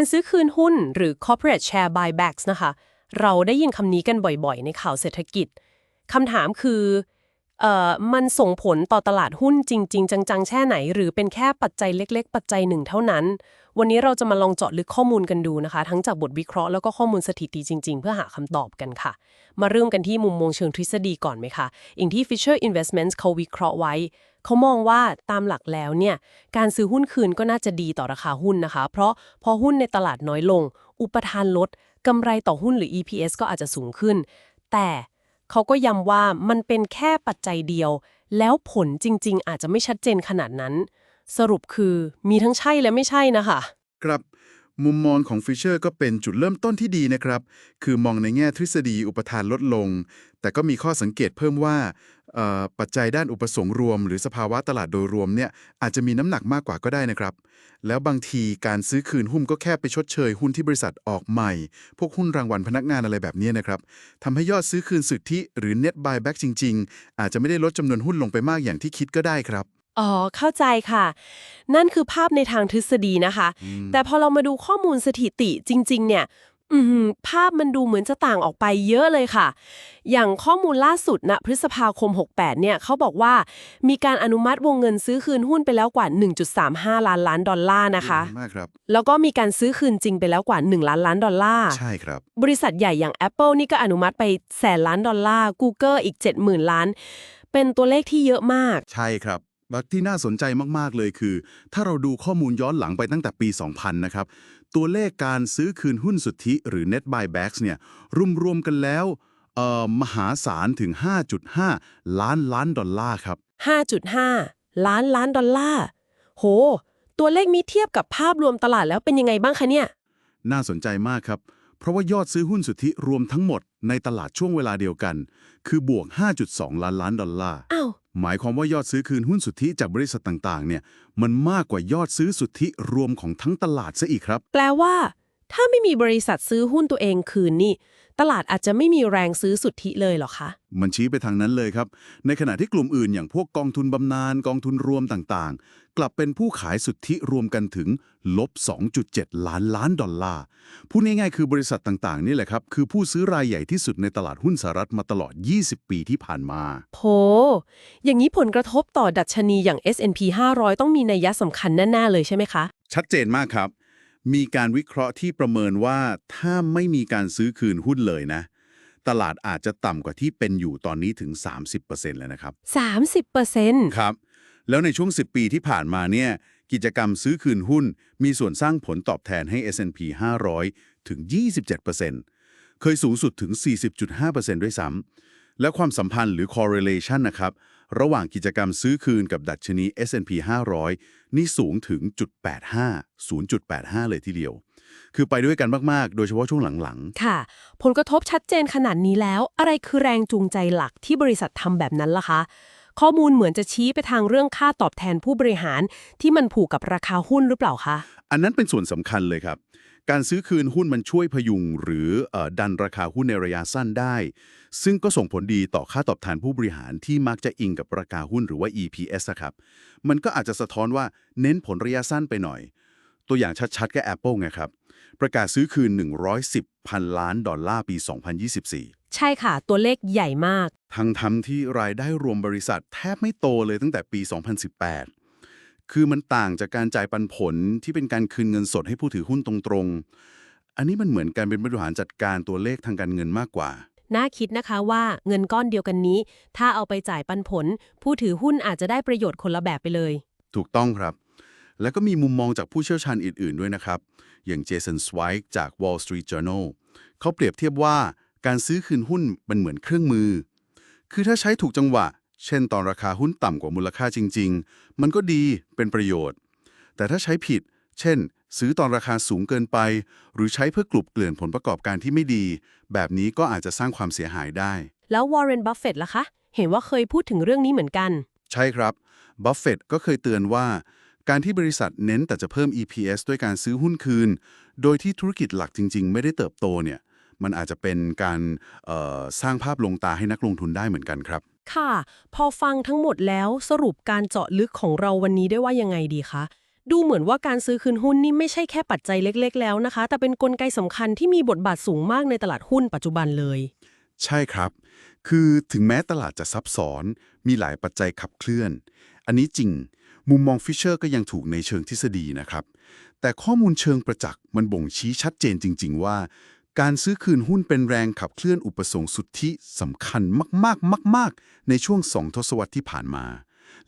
การซื้อคืนหุ้นหรือ corporate share buybacks นะคะ เราได้ยินคำนี้กันบ่อยๆ ในข่าวเศรษฐกิจคำถามคือ เอ่อมันส่งผลต่อตลาดหุ้นจริง ๆ จังๆแช่ไหน หรือเป็นแค่ปัจจัยเล็ก ๆ ปัจจัยหนึ่งเท่านั้น วันนี้เราจะมาลองเจาะลึกข้อมูลกันดูนะคะ ทั้งจากบทวิเคราะห์แล้วก็ข้อมูลสถิติจริง ๆ เพื่อหาคำตอบกันค่ะ มาเริ่มกันที่มุมมองเชิงทฤษฎีก่อนไหมคะอย่างที่ Fisher Investments เขาวิเคราะห์ไว้เขามองว่าตามหลักแล้วเนี่ยการซื้อหุ้นคืนก็น่าจะดีต่อราคาหุ้นนะคะ เพราะพอหุ้นในตลาดน้อยลง อุปทานลดกำไรต่อหุ้นหรือ EPS ก็อาจจะสูงขึ้น แต่ เขาก็ย้ำว่ามันเป็นแค่ปัจจัยเดียว แล้วผลจริง ๆ อาจจะไม่ชัดเจนขนาดนั้น สรุปคือมีทั้งใช่และไม่ใช่นะคะ ครับ มุมมองของฟิชเชอร์ก็เป็นจุดเริ่มต้นที่ดีนะครับ คือมองในแง่ทฤษฎีอุปทานลดลง แต่ก็มีข้อสังเกตเพิ่มว่าปัจจัยด้านอุปสงค์รวม หรือสภาวะตลาดโดยรวมเนี่ยอาจจะมีน้ำหนักมากกว่าก็ได้นะครับ แล้วบางทีการซื้อคืนหุ้นก็แค่ไปชดเชยหุ้นที่บริษัทออกใหม่ พวกหุ้นรางวัลพนักงานอะไรแบบนี้นะครับทำให้ยอดซื้อคืนสุทธิหรือ net buyback จริง ๆ อาจจะไม่ได้ลดจำนวนหุ้นลงไปมากอย่างที่คิดก็ได้ครับ อ๋อ เข้าใจค่ะ นั่นคือภาพในทางทฤษฎีนะคะ แต่พอเรามาดูข้อมูลสถิติจริง ๆ เนี่ยอือหือภาพมันดูเหมือนจะต่างออกไปเยอะเลยค่ะ อย่างข้อมูลล่าสุดณพฤษภาคม 68 เนี่ยเขาบอกว่ามีการอนุมัติวงเงินซื้อคืนหุ้นไปแล้วกว่า 1.35 ล้านล้านดอลลาร์นะคะมากครับแล้วก็มีการซื้อคืนจริงไปแล้วกว่า 1 ล้านล้านดอลลาร์ใช่ครับ บริษัทใหญ่อย่าง Apple นี่ก็อนุมัติไปแสนล้านดอลลาร์ Google อีก 70,000 ล้าน เป็นตัวเลขที่เยอะมาก ใช่ครับ บักที่น่าสนใจมากๆเลยคือ ถ้าเราดูข้อมูลย้อนหลังไปตั้งแต่ปี 2000 นะครับ ตัวเลขการซื้อคืนหุ้นสุทธิหรือ net buybacks เนี่ยรวมๆกันแล้วเอ่อมหาศาลถึง 5.5 ล้านล้านดอลลาร์ครับ 5.5 ล้านล้านดอลลาร์ โห ตัวเลขมีเทียบกับภาพรวมตลาดแล้วเป็นยังไงบ้างคะเนี่ย น่าสนใจมากครับ เพราะว่ายอดซื้อหุ้นสุทธิรวมทั้งหมดในตลาดช่วงเวลาเดียวกัน คือบวก 5.2 ล้านล้านดอลลาร์ อ้าว หมายความว่ายอดซื้อคืนหุ้นสุทธิจากบริษัทต่างๆ เนี่ย มันมากกว่ายอดซื้อสุทธิรวมของทั้งตลาดซะอีกครับ แปลว่า ถ้าไม่มีบริษัทซื้อหุ้นตัวเองคืนนี่ ตลาดอาจจะไม่มีแรงซื้อสุทธิเลยเหรอคะ มันชี้ไปทางนั้นเลยครับ ในขณะที่กลุ่มอื่นอย่างพวกกองทุนบำนาญกองทุนรวมต่างๆ กลับเป็นผู้ขายสุทธิรวมกันถึงลบ 2.7 ล้านล้านดอลลาร์พูดง่ายๆคือบริษัทต่างๆ นี่แหละครับ คือผู้ซื้อรายใหญ่ที่สุดในตลาดหุ้นสหรัฐมาตลอด 20 ปีที่ผ่านมาโหอย่างนี้ผลกระทบต่อดัชนีอย่าง S&P 500 ต้องมีนัยยะสำคัญแน่ๆเลยใช่ไหมคะ ชัดเจนมากครับ มีการวิเคราะห์ที่ประเมินว่าถ้าไม่มีการซื้อคืนหุ้นเลยนะ ตลาดอาจจะต่ำกว่าที่เป็นอยู่ตอนนี้ถึง 30%แล้วนะครับ 30%ครับ แล้วในช่วง 10 ปีที่ผ่านมาเนี่ยกิจกรรมซื้อคืนหุ้น มีส่วนสร้างผลตอบแทนให้ S&P 500 ถึง 27%เคยสูงสุดถึง 40.5%ด้วยซ้ำและความสัมพันธ์หรือ correlation นะครับ ระหว่างกิจกรรมซื้อคืนกับดัชนี S&P 500 นี่สูงถึง0.85 0.85 เลยทีเดียว คือไปด้วยกันมาก ๆ โดยเฉพาะช่วงหลัง ๆ ค่ะ ผลกระทบชัดเจนขนาดนี้แล้ว อะไรคือแรงจูงใจหลักที่บริษัททำแบบนั้นล่ะคะ ข้อมูลเหมือนจะชี้ไปทางเรื่องค่าตอบแทนผู้บริหารที่มันผูกกับราคาหุ้นหรือเปล่าคะ อันนั้นเป็นส่วนสำคัญเลยครับ การซื้อคืนหุ้นมันช่วยพยุงหรือเออดันราคาหุ้นในระยะสั้นได้ ซึ่งก็ส่งผลดีต่อค่าตอบแทนผู้บริหารที่มักจะอิงกับราคาหุ้นหรือว่า EPS นะครับ มันก็อาจจะสะท้อนว่าเน้นผลระยะสั้นไปหน่อย ตัวอย่างชัดๆ ก็ Apple ไงครับ ประกาศซื้อคืน 110พันล้านดอลลาร์ปี 2024 ใช่ค่ะ ตัวเลขใหญ่มาก ทั้งทำที่รายได้รวมบริษัทแทบไม่โตเลยตั้งแต่ปี 2018 คือมันต่างจากการจ่ายปันผลที่เป็นการคืนเงินสดให้ผู้ถือหุ้นตรงๆ อันนี้มันเหมือนการเป็นบริหารจัดการตัวเลขทางการเงินมากกว่า น่าคิดนะคะว่าเงินก้อนเดียวกันนี้ ถ้าเอาไปจ่ายปันผล ผู้ถือหุ้นอาจจะได้ประโยชน์คนละแบบไปเลย ถูกต้องครับ แล้วก็มีมุมมองจากผู้เชี่ยวชาญอื่นๆด้วยนะครับ อย่างเจสันสไวค์จาก Wall Street Journal เขาเปรียบเทียบว่าการซื้อคืนหุ้นมันเหมือนเครื่องมือ คือถ้าใช้ถูกจังหวะ เช่นตอนราคาหุ้นต่ำกว่ามูลค่าจริง ๆ มันก็ดีเป็นประโยชน์ แต่ถ้าใช้ผิด เช่น ซื้อตอนราคาสูงเกินไป หรือใช้เพื่อกลุบเกลื่อนผลประกอบการที่ไม่ดี แบบนี้ก็อาจจะสร้างความเสียหายได้ แล้ววอร์เรนบัฟเฟตล่ะคะ เห็นว่าเคยพูดถึงเรื่องนี้เหมือนกัน ใช่ครับบัฟเฟตต์ก็เคยเตือนว่า การที่บริษัทเน้นแต่จะเพิ่ม EPS ด้วยการซื้อหุ้นคืน โดยที่ธุรกิจหลักจริง ๆ ไม่ได้เติบโตเนี่ยมันอาจจะเป็นการเอ่อสร้างภาพลวงตาให้นักลงทุนได้เหมือนกันครับ ค่ะ พอฟังทั้งหมดแล้วสรุปการเจาะลึกของเราวันนี้ได้ว่ายังไงดีคะ ดูเหมือนว่าการซื้อคืนหุ้นนี่ไม่ใช่แค่ปัจจัยเล็กๆ แล้วนะคะ แต่เป็นกลไกสำคัญที่มีบทบาทสูงมากในตลาดหุ้นปัจจุบันเลย ใช่ครับ คือถึงแม้ตลาดจะซับซ้อน มีหลายปัจจัยขับเคลื่อน อันนี้จริง มุมมองฟิชเชอร์ก็ยังถูกในเชิงทฤษฎีนะครับ แต่ข้อมูลเชิงประจักษ์มันบ่งชี้ชัดเจนจริง ๆ ว่า การซื้อคืนหุ้นเป็นแรงขับเคลื่อนอุปสงค์สุทธิสำคัญมากๆมาก ๆ ในช่วงสองทศวรรษที่ผ่านมา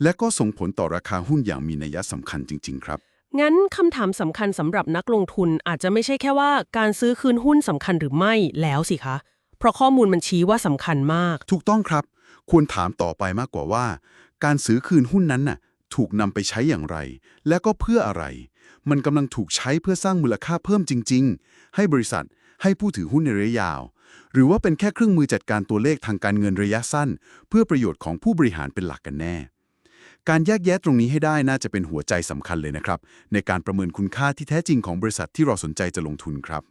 และก็ส่งผลต่อราคาหุ้นอย่างมีนัยสำคัญจริง ๆ ครับ งั้นคำถามสำคัญสำหรับนักลงทุนอาจจะไม่ใช่แค่ว่าการซื้อคืนหุ้นสำคัญหรือไม่แล้วสิคะ เพราะข้อมูลมันชี้ว่าสำคัญมาก ถูกต้องครับ ควรถามต่อไปมากกว่าว่า การซื้อคืนหุ้นนั้นน่ะถูกนำไปใช้อย่างไร และก็เพื่ออะไร มันกำลังถูกใช้เพื่อสร้างมูลค่าเพิ่มจริง ๆ ให้บริษัท ให้ผู้ถือหุ้นในระยะยาว หรือว่าเป็นแค่เครื่องมือจัดการตัวเลขทางการเงินระยะสั้น เพื่อประโยชน์ของผู้บริหารเป็นหลักกันแน่ การแยกแยะตรงนี้ให้ได้น่าจะเป็นหัวใจสำคัญเลยนะครับ ในการประเมินคุณค่าที่แท้จริงของบริษัทที่เราสนใจจะลงทุนครับ